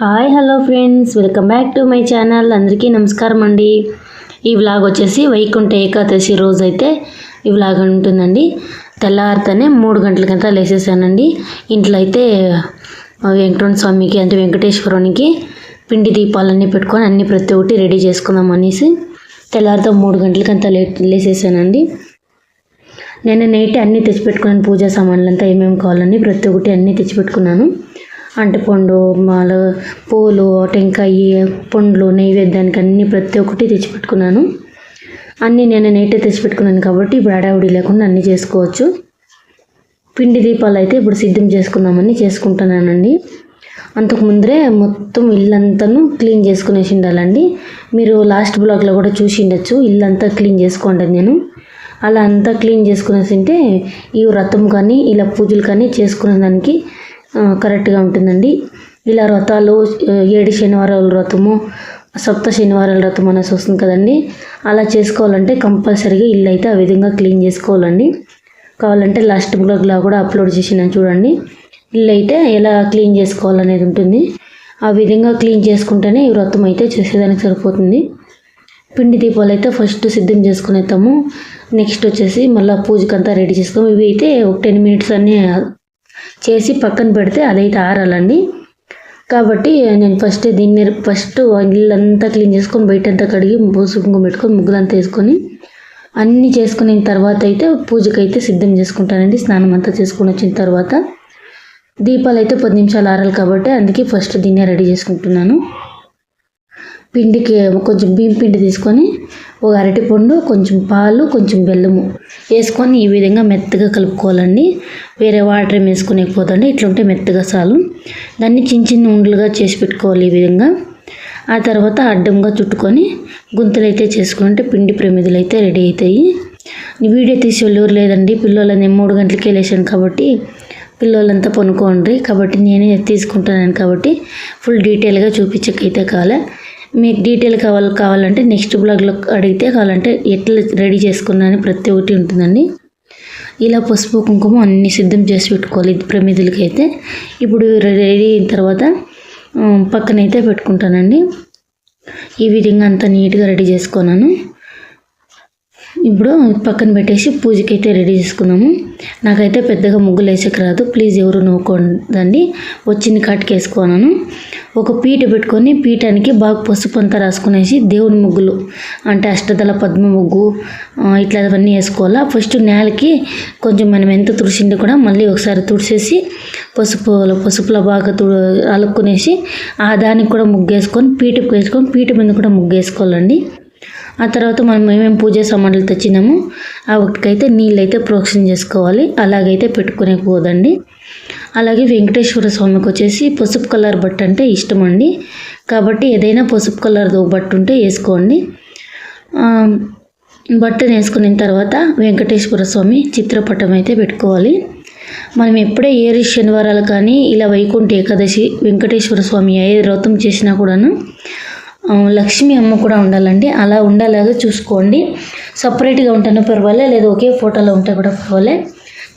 Hi hello friends. Welcome back to my channel. అందరికీ నమస్కారం అండి. ఈ వ్లాగ్ వచ్చేసి వైకుంఠ ఏకాదశి రోజు అయితే ఈ వ్లాగ్ ఉంటుందండి. తెల్లవారితోనే మూడు గంటలకంతా లేసేసానండి. ఇంట్లో అయితే వెంకటరమణ స్వామికి అంటే వెంకటేశ్వరునికి పిండి దీపాలన్నీ పెట్టుకొని అన్ని ప్రతి ఒక్కటి రెడీ చేసుకుందాం అనేసి తెల్లారితో మూడు గంటలకంతా లే లేసేసానండి. నేను నైట్ అన్నీ తెచ్చిపెట్టుకున్నాను. పూజా సామాన్లు అంతా ఏమేమి కావాలని ప్రతి ఒక్కటి అన్నీ తెచ్చిపెట్టుకున్నాను. అంటపండు మాలు పూలు టెంకాయ పండ్లు నైవేద్యానికి అన్ని ప్రతి ఒక్కటి తెచ్చిపెట్టుకున్నాను. అన్నీ నేను నైటే తెచ్చిపెట్టుకున్నాను కాబట్టి ఇప్పుడు అడావిడి లేకుండా అన్నీ చేసుకోవచ్చు. పిండి దీపాలు అయితే ఇప్పుడు సిద్ధం చేసుకుందామని చేసుకుంటున్నానండి. అంతకు ముందరే మొత్తం ఇల్లంతాను క్లీన్ చేసుకునేసి ఉండాలండి మీరు లాస్ట్ బ్లాగ్లో కూడా చూసి ఉండొచ్చు. ఇల్లంతా క్లీన్ చేసుకోండి నేను. అలా అంతా క్లీన్ చేసుకునేసి ఉంటే ఈ వ్రతం కానీ ఇలా పూజలు కానీ చేసుకునే దానికి కరెక్ట్గా ఉంటుందండి. ఇలా వ్రతాలు ఏడు శనివారాల వ్రతము సప్త శనివారాల వ్రతం అనేసి వస్తుంది కదండి. అలా చేసుకోవాలంటే కంపల్సరీగా ఇల్లు అయితే ఆ విధంగా క్లీన్ చేసుకోవాలండి. కావాలంటే లాస్ట్ బ్లాగ్లో కూడా అప్లోడ్ చేసినాను చూడండి. ఇల్లు అయితే ఎలా క్లీన్ చేసుకోవాలనేది ఉంటుంది. ఆ విధంగా క్లీన్ చేసుకుంటేనే ఈ వ్రతం అయితే చేసేదానికి సరిపోతుంది. పిండి దీపాలు అయితే ఫస్ట్ సిద్ధం చేసుకునేస్తాము నెక్స్ట్ వచ్చేసి మళ్ళీ పూజకంతా రెడీ చేసుకోము ఇవి అయితే ఒక టెన్ మినిట్స్ అన్నీ చేసి పక్కన పెడితే అదైతే ఆరాలండి. కాబట్టి నేను ఫస్ట్ దీన్ని ఫస్ట్ ఇల్లంతా క్లీన్ చేసుకొని బయటంతా కడిగి పసుపు కుంకుమ పెట్టుకొని ముగ్గులంతా వేసుకొని అన్నీ చేసుకున్న తర్వాత అయితే పూజకి అయితే సిద్ధం చేసుకుంటానండి. స్నానం అంతా చేసుకొని వచ్చిన తర్వాత దీపాలు అయితే పది నిమిషాలు ఆరాలి కాబట్టి అందుకే ఫస్ట్ దీన్నే రెడీ చేసుకుంటున్నాను. పిండికి కొంచెం బియ్యం పిండి తీసుకొని ఒక అరటిపండు కొంచెం పాలు కొంచెం బెల్లము వేసుకొని ఈ విధంగా మెత్తగా కలుపుకోవాలండి. వేరే వాటర్ ఏం వేసుకునేకపోతండి ఇట్లుంటే మెత్తగా చాలు. దాన్ని చిన్న చిన్న ఉండలుగా చేసి పెట్టుకోవాలి ఈ విధంగా. ఆ తర్వాత అడ్డంగా చుట్టుకొని గుంతలు అయితే చేసుకుంటే పిండి ప్రమిదలు అయితే రెడీ అవుతాయి. వీడియో తీసి వాళ్ళు లేదండి పిల్లలని మూడు గంటలకే లేచాను కాబట్టి పిల్లలంతా పనుకోండి. కాబట్టి నేనే తీసుకుంటాను కాబట్టి ఫుల్ డీటెయిల్గా చూపించకైతే కాలే. మీకు డీటెయిల్ కావాలి కావాలంటే నెక్స్ట్ బ్లాగ్లో అడిగితే కావాలంటే ఎట్లా రెడీ చేసుకున్నాను ప్రతి ఒక్కటి ఉంటుందండి. ఇలా పసుపు కుంకుమ అన్నీ సిద్ధం చేసి పెట్టుకోవాలి ప్రమిదులకి అయితే. ఇప్పుడు రెడీ అయిన తర్వాత పక్కనైతే పెట్టుకుంటానండి. ఈ విధంగా అంతా నీట్గా రెడీ చేసుకున్నాను. ఇప్పుడు పక్కన పెట్టేసి పూజకి అయితే రెడీ చేసుకుందాము నాకైతే పెద్దగా ముగ్గులు వేసేకి రాదు ప్లీజ్ ఎవరు నవ్వుకోదండి. వచ్చింది కాటికి వేసుకున్నాను ఒక పీట పెట్టుకొని పీఠానికి బాగా పసుపు అంతా రాసుకునేసి దేవుని ముగ్గులు అంటే అష్టదళ పద్మ ముగ్గు ఇట్లా అవన్నీ వేసుకోవాలా. ఫస్ట్ నేలకి కొంచెం మనం ఎంత తుడిచిండి కూడా మళ్ళీ ఒకసారి తుడిచేసి పసుపు పసుపులో బాగా తు అలుక్కునేసి ఆ దానికి కూడా ముగ్గు వేసుకొని పీటకు వేసుకొని పీట మీద కూడా ముగ్గు వేసుకోవాలండి ఆ తర్వాత మనం ఏమేమి పూజ సామాన్లు తెచ్చినామో ఆ ఒకటికైతే నీళ్ళు అయితే ప్రోక్షణ చేసుకోవాలి. అలాగైతే పెట్టుకునే పోదండి. అలాగే వెంకటేశ్వర స్వామికి వచ్చేసి పసుపు కలర్ బట్ట అంటే ఇష్టం అండి. కాబట్టి ఏదైనా పసుపు కలర్ బట్ట ఉంటే వేసుకోండి. బట్టను వేసుకున్న తర్వాత వెంకటేశ్వర స్వామి చిత్రపటం అయితే పెట్టుకోవాలి. మనం ఎప్పుడే ఏరి శనివారాలు కానీ ఇలా వైకుంఠ ఏకాదశి వెంకటేశ్వర స్వామి ఏ వ్రతం చేసినా కూడాను లక్ష్మీ అమ్మ కూడా ఉండాలండి. అలా ఉండేలాగా చూసుకోండి. సపరేట్గా ఉంటాను పర్వాలే లేదా ఒకే ఫోటోలో ఉంటే కూడా పర్వాలే.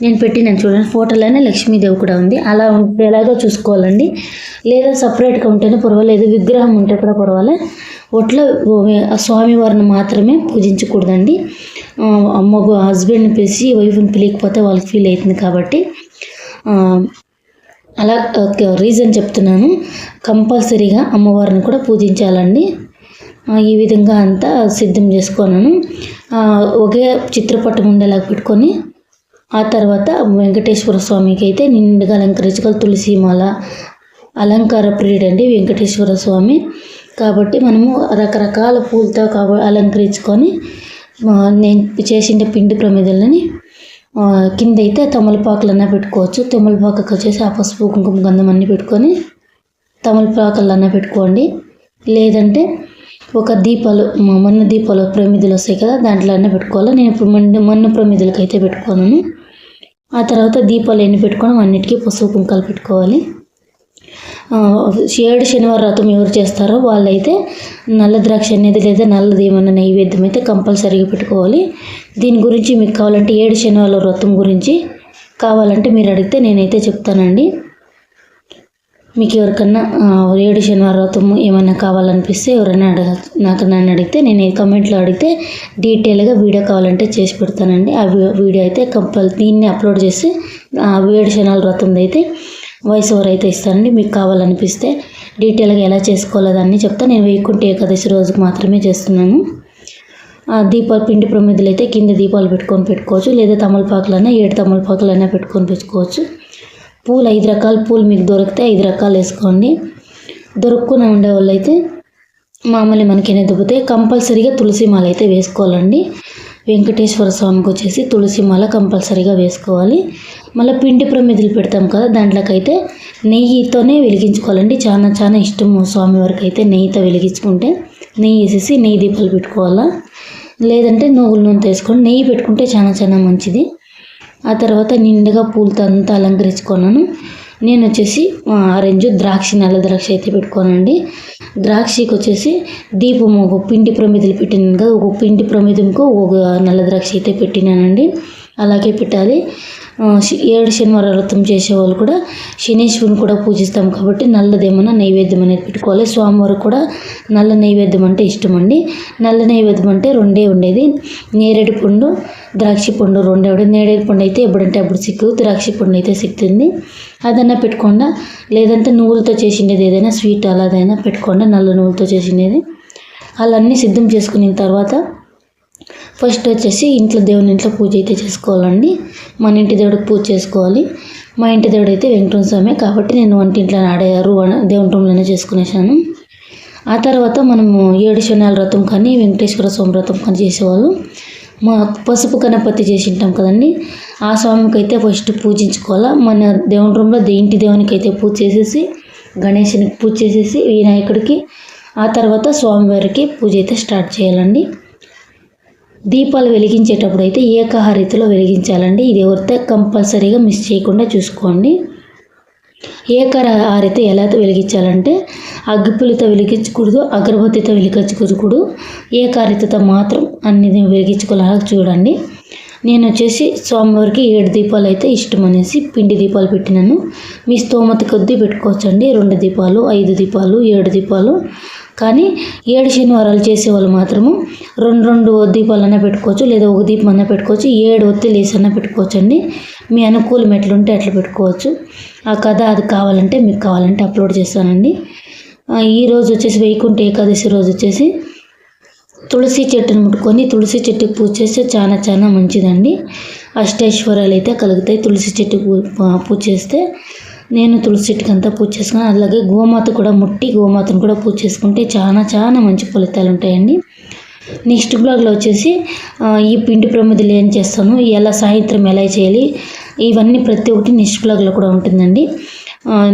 నేను పెట్టిన చూడండి ఫోటోలోనే లక్ష్మీదేవి కూడా ఉంది. అలా ఉండేలాగా చూసుకోవాలండి. లేదా సపరేట్గా ఉంటేనే పర్వాలేదు విగ్రహం ఉంటే కూడా పర్వాలే. ఒట్లో స్వామివారిని మాత్రమే పూజించకూడదండి. అమ్మ హస్బెండ్ని పిలిచి వైఫ్ని పిలియకపోతే వాళ్ళకి ఫీల్ అవుతుంది కాబట్టి అలా రీజన్ చెప్తున్నాను. కంపల్సరీగా అమ్మవారిని కూడా పూజించాలండి. ఈ విధంగా అంతా సిద్ధం చేసుకున్నాను. ఒకే చిత్రపటం ఉండేలా పెట్టుకొని ఆ తర్వాత వెంకటేశ్వర స్వామికి అయితే నిండుగా అలంకరించుకోవాలి తులసి మాల అలంకార ప్రియుడు అండి వెంకటేశ్వర స్వామి. కాబట్టి మనము రకరకాల పూలతో కాబ అలంకరించుకొని నేను చేసిన పిండి ప్రమిదలని కింద అయితే తమలపాకులు అన్న పెట్టుకోవచ్చు తమలపాకుకి వచ్చేసి ఆ పసుపు కుంకుమ గంధం అన్నీ పెట్టుకొని తమలపాకులన్నా పెట్టుకోండి. లేదంటే ఒక దీపాలు మ- మన్ను దీపాలు ప్రమిదలు వస్తాయి కదా దాంట్లో అన్న పెట్టుకోవాలి. నేను ఇప్పుడు మన్ను మన్ను ప్రమిదలకి అయితే పెట్టుకోను. ఆ తర్వాత దీపాలు ఎన్ని పెట్టుకోవడం అన్నిటికీ పసుపు కుంకాలు పెట్టుకోవాలి. ఏడు శనివారం వ్రతం ఎవరు చేస్తారో వాళ్ళైతే నల్ల ద్రాక్ష అనేది లేదా నల్లది ఏమన్నా నైవేద్యం అయితే కంపల్సరీగా పెట్టుకోవాలి. దీని గురించి మీకు కావాలంటే ఏడు శనివారాల వ్రతం గురించి కావాలంటే మీరు అడిగితే నేనైతే చెప్తానండి. మీకు ఎవరికన్నా ఏడు శనివారం వ్రతం ఏమైనా కావాలనిపిస్తే ఎవరైనా అడగ నాకు నన్ను అడిగితే నేను కమెంట్లో అడిగితే డీటెయిల్గా వీడియో కావాలంటే చేసి పెడతానండి. ఆ వీ- వీడియో అయితే కంపల్ దీన్ని అప్లోడ్ చేసి ఆ ఏడు శనివారం వ్రతంది అయితే వాయిస్ ఓవర్ అయితే ఇస్తానండి. మీకు కావాలనిపిస్తే డీటెయిల్గా ఎలా చేసుకోవాలో దాన్ని చెప్తా. నేను వేయకుంటే ఏకాదశి రోజుకి మాత్రమే చేస్తున్నాను. ఆ దీపాలు పిండి ప్రమిదలు అయితే కింద దీపాలు పెట్టుకొని పెట్టుకోవచ్చు. లేదా తమలపాకులైనా ఏడు తమలపాకులైనా పెట్టుకొని పెట్టుకోవచ్చు. పూలు ఐదు రకాల పూలు మీకు దొరికితే ఐదు రకాలు వేసుకోండి. దొరుకుకుని ఉండే వాళ్ళు అయితే మామూలు మనకి దొబ్బితే కంపల్సరీగా తులసి మాల అయితే వేసుకోవాలండి. వెంకటేశ్వర స్వామికి వచ్చేసి తులసి మాల కంపల్సరీగా వేసుకోవాలి. మళ్ళీ పిండి ప్రమిదలు పెడతాం కదా దాంట్లోకైతే నెయ్యితోనే వెలిగించుకోవాలండి. చాలా చాలా ఇష్టం స్వామివారికి అయితే నెయ్యితో వెలిగించుకుంటే. నెయ్యి వేసేసి నెయ్యి దీపాలు పెట్టుకోవాలా? లేదంటే నువ్వుల నూనె వేసుకొని నెయ్యి పెట్టుకుంటే చాలా చాలా మంచిది. ఆ తర్వాత నిండుగా పూలతో అంతా అలంకరించుకున్నాను. నేను వచ్చేసి ఆరెంజ్ ద్రాక్ష నల్ల ద్రాక్ష అయితే పెట్టుకోనండి. ద్రాక్షకి వచ్చేసి దీపం ఒక పిండి ప్రమిదలు పెట్టినాను కదా ఒక పిండి ప్రమిదంకు ఒక నల్ల ద్రాక్ష అయితే పెట్టినానండి. అలాగే పెట్టాలి. ఏడు శనివారం వ్రతం చేసేవాళ్ళు కూడా శనీశ్వరుని కూడా పూజిస్తాం కాబట్టి నల్లదేమన్నా నైవేద్యం అనేది పెట్టుకోవాలి. స్వామివారు కూడా నల్ల నైవేద్యం అంటే ఇష్టం అండి. నల్ల నైవేద్యం అంటే రెండే ఉండేది. నేరేడు పండు ద్రాక్ష పండు రెండే ఉండేది నేరేడు పండు అయితే ఎప్పుడంటే అప్పుడు సిక్కు ద్రాక్ష పండు అయితే సిక్కుతుంది అదన్నా పెట్టుకుండా లేదంటే నువ్వులతో చేసిండేది ఏదైనా స్వీట్ అలాదైనా పెట్టుకోండి నల్ల నువ్వులతో చేసిండేది. అలా సిద్ధం చేసుకున్న తర్వాత ఫస్ట్ వచ్చేసి ఇంట్లో దేవుని ఇంట్లో పూజ అయితే చేసుకోవాలండి. మన ఇంటి దేవుడికి పూజ చేసుకోవాలి. మా ఇంటి దేవుడు అయితే వెంకటరమణ స్వామి. కాబట్టి నేను వంటింట్లో ఆడారు దేవుని రూమ్లోనే చేసుకునేసాను ఆ తర్వాత మనము ఏడు శనాల వ్రతం కానీ వెంకటేశ్వర స్వామి వ్రతం కానీ చేసేవాళ్ళు. మా పసుపు గణపతి చేసి ఉంటాం కదండి. ఆ స్వామికి అయితే ఫస్ట్ పూజించుకోవాలా. మన దేవుని రూమ్లో ఇంటి దేవునికి అయితే పూజ చేసేసి గణేశునికి పూజ చేసేసి వినాయకుడికి ఆ తర్వాత స్వామివారికి పూజ అయితే స్టార్ట్ చేయాలండి. దీపాలు వెలిగించేటప్పుడు అయితే ఏకహారితిలో వెలిగించాలండి. ఇది ఎవరితే కంపల్సరీగా మిస్ చేయకుండా చూసుకోండి. ఏకహారిత ఎలా వెలిగించాలంటే అగ్గిపులితో వెలిగించకూడదు అగరబత్తితో వెలిగించకూడదు. ఏకారితతో మాత్రం అన్ని వెలిగించుకోవాలా చూడండి. నేను వచ్చేసి స్వామివారికి ఏడు దీపాలు అయితే ఇష్టం అనేసి పిండి దీపాలు పెట్టినాను. మీ స్తోమత కొద్దీ పెట్టుకోవచ్చండి. రెండు దీపాలు ఐదు దీపాలు ఏడు దీపాలు. కానీ ఏడు శనివారాలు చేసేవాళ్ళు మాత్రము రెండు రెండు దీపాలన్నా పెట్టుకోవచ్చు లేదా ఒక దీపం అన్నా పెట్టుకోవచ్చు ఏడు ఒత్తిలు వేసన్నా పెట్టుకోవచ్చు అండి మీ అనుకూలం ఎట్లుంటే అట్లా పెట్టుకోవచ్చు. ఆ కథ అది కావాలంటే మీకు కావాలంటే అప్లోడ్ చేస్తానండి. ఈరోజు ఈ రోజు వచ్చేసి వైకుంఠ ఏకాదశి రోజు వచ్చేసి తులసి చెట్టును ముట్టుకొని తులసి చెట్టుకి పూజ చేస్తే చాలా చాలా మంచిదండి. అష్టైశ్వర్యాలు అయితే కలుగుతాయి. తులసి చెట్టు పూజ చేస్తే నేను తులసి చెట్టుకి అంతా పూజ చేసుకుని అలాగే గోమాత కూడా ముట్టి గోమాతను కూడా పూజ చేసుకుంటే చాలా చాలా మంచి ఫలితాలు ఉంటాయండి నెక్స్ట్ బ్లాగ్లో వచ్చేసి ఈ పిండి ప్రమిదలు ఏం చేస్తాను? ఎలా సాయంత్రం ఎలా చేయాలి? ఇవన్నీ ప్రతి ఒక్కటి నెక్స్ట్ బ్లాగ్లో కూడా ఉంటుందండి.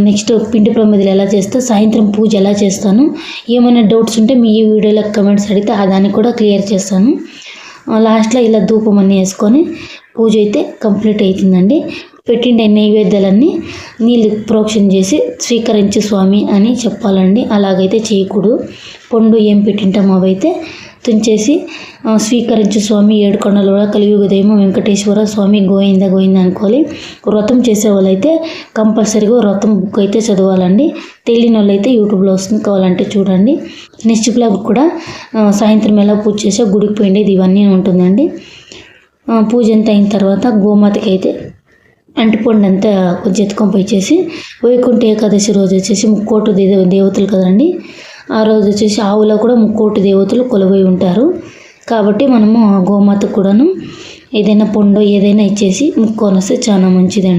నెక్స్ట్ పిండి ప్రమిదలు ఎలా చేస్తా సాయంత్రం పూజ ఎలా చేస్తాను ఏమైనా డౌట్స్ ఉంటే మీ ఈ వీడియోలో కమెంట్స్ అడిగితే ఆ దాన్ని కూడా క్లియర్ చేస్తాను. లాస్ట్లో ఇలా ధూపం అన్నీ వేసుకొని పూజ అయితే కంప్లీట్ అవుతుందండి పెట్టిండే నైవేద్యాలన్నీ నీళ్ళు ప్రోక్షణ చేసి స్వీకరించు స్వామి అని చెప్పాలండి. అలాగైతే చేయకూడదు. పండు ఏం పెట్టింటామో అవైతే తుంచేసి స్వీకరించు స్వామి ఏడు కలియుగ దైవం వెంకటేశ్వర స్వామి గోయింద గోయింద అనుకోవాలి. వ్రతం చేసే వాళ్ళైతే కంపల్సరీగా వ్రతం బుక్ అయితే చదవాలండి. తెలియని వాళ్ళైతే యూట్యూబ్లో వస్తుంది కావాలంటే చూడండి. నెక్స్ట్ బ్లాగ్ కూడా సాయంత్రం ఎలా పూజ చేసే గుడికి పోయిండేది ఇవన్నీ ఉంటుందండి. పూజ అంతా అయిన తర్వాత గోమాతకి అయితే అంటిపండు అంతా కొంచెం ఎత్తుకొని పోయి చేసి వైకుంఠ ఏకాదశి రోజు వచ్చేసి ముక్కోటు దేవ దేవతలు కదండి. ఆ రోజు వచ్చేసి ఆవులో కూడా ముక్కోటి దేవతలు కొలువై ఉంటారు. కాబట్టి మనము ఆ గోమాతకు కూడాను ఏదైనా పండు ఏదైనా ఇచ్చేసి ముక్కోనొస్తే చాలా మంచిదండి.